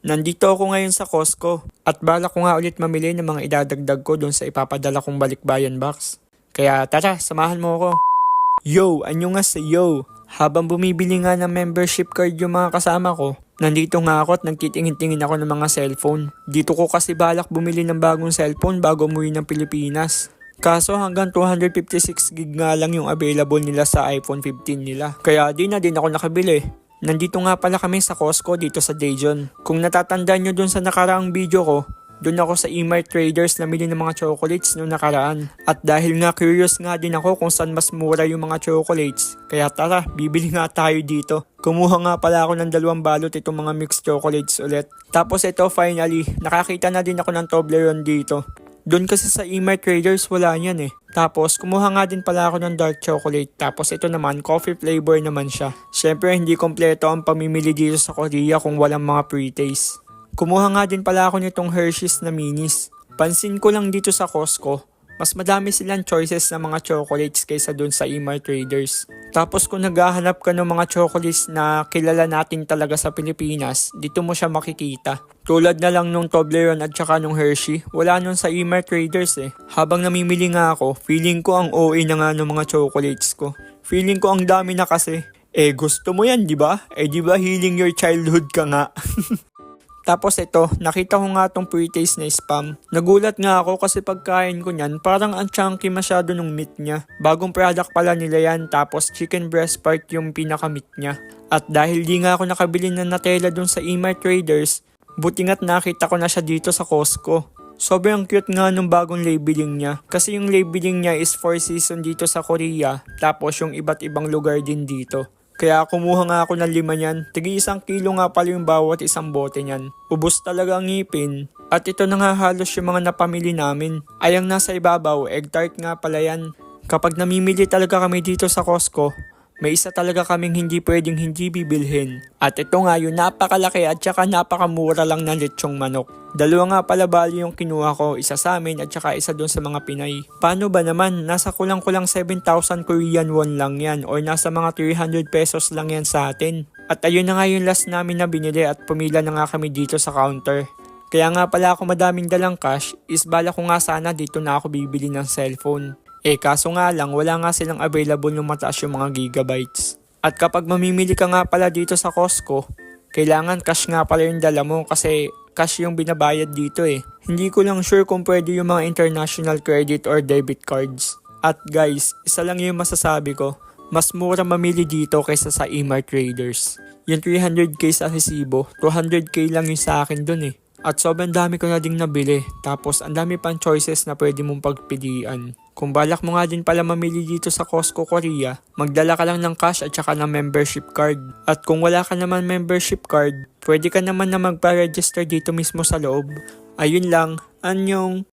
Nandito ako ngayon sa Costco at bala ko nga ulit mamili ng mga idadagdag ko doon sa ipapadala kong balikbayan box. Kaya tara, samahan mo ako. Yo, anyo nga sa yo. Habang bumibili nga ng membership card yung mga kasama ko, nandito nga ako at nagtitingin-tingin ako ng mga cellphone. Dito ko kasi balak bumili ng bagong cellphone bago umuwi ng Pilipinas. Kaso hanggang 256 gig nga lang yung available nila sa iPhone 15 nila. Kaya di na din ako nakabili. Nandito nga pala kami sa Costco dito sa Daejeon. Kung natatandaan nyo dun sa nakaraang video ko, dun ako sa Emart Traders namili ng mga chocolates noong nakaraan. At dahil nga curious nga din ako kung saan mas mura yung mga chocolates, kaya tara, bibili nga tayo dito. Kumuha nga pala ako ng dalawang balot itong mga mixed chocolates ulit. Tapos ito finally, nakakita na din ako ng Toblerone dito. Doon kasi sa Emart Traders wala yan eh. Tapos kumuha nga din pala ako ng dark chocolate. Tapos ito naman, coffee flavor naman siya. Syempre hindi kompleto ang pamimili dito sa Korea kung walang mga pre-taste. Kumuha nga din pala ako nitong Hershey's na minis. Pansin ko lang dito sa Costco, mas madami silang choices ng mga chocolates kaysa dun sa Emart Traders. Tapos kung naghahanap ka ng mga chocolates na kilala natin talaga sa Pilipinas, dito mo siya makikita. Tulad na lang nung Toblerone at saka nung Hershey, wala nun sa Emart Traders eh. Habang namimili nga ako, feeling ko ang OA na nga ng mga chocolates ko. Feeling ko ang dami na kasi. Eh gusto mo yan, di ba? Eh di ba healing your childhood ka nga? Tapos ito, nakita ko nga tong pre-taste na spam. Nagulat nga ako kasi pagkain ko niyan, parang ang chunky masyado nung meat niya. Bagong product pala nila yan, tapos chicken breast part yung pinaka-meat niya. At dahil di nga ako nakabili ng Nutella dun sa Emart Traders, buti nga't nakita ko na siya dito sa Costco. Sobrang cute nga nung bagong labeling niya. Kasi yung labeling niya is 4 season dito sa Korea, tapos yung iba't ibang lugar din dito. Kaya kumuha nga ako ng lima niyan. Tigi isang kilo nga pala yung bawat isang bote niyan. Ubus talaga ang ngipin. At ito na nga halos yung mga napamili namin. Ayang nasa ibabaw, egg tart nga pala yan. Kapag namimili talaga kami dito sa Costco, may isa talaga kaming hindi pwedeng hindi bibilhin. At ito nga yung napakalaki at saka napakamura lang ng lechong manok. Dalawa nga pala bali yung kinuha ko, isa sa amin at saka isa doon sa mga Pinay. Paano ba naman? Nasa kulang-kulang 7,000 Korean won lang yan or nasa mga 300 pesos lang yan sa atin. At ayun na nga yung last namin na binili at pumila na nga kami dito sa counter. Kaya nga pala ako madaming dalang cash, is ko nga sana dito na ako bibili ng cellphone. Eh kaso nga lang, wala nga silang available ng mataas yung mga gigabytes. At kapag mamimili ka nga pala dito sa Costco, kailangan cash nga pala yung dala mo kasi cash yung binabayad dito eh. Hindi ko lang sure kung pwede yung mga international credit or debit cards. At guys, isa lang yung masasabi ko, mas mura mamili dito kaysa sa Emart Traders. Yung 300k sa resibo, 200k lang yung sa akin dun eh. At sobrang dami ko na ding nabili. Tapos ang dami pang choices na pwede mong pagpilian. Kung balak mo nga din pala mamili dito sa Costco Korea, magdala ka lang ng cash at saka ng membership card. At kung wala ka naman membership card, pwede ka naman na magpa-register dito mismo sa loob. Ayun lang, anyong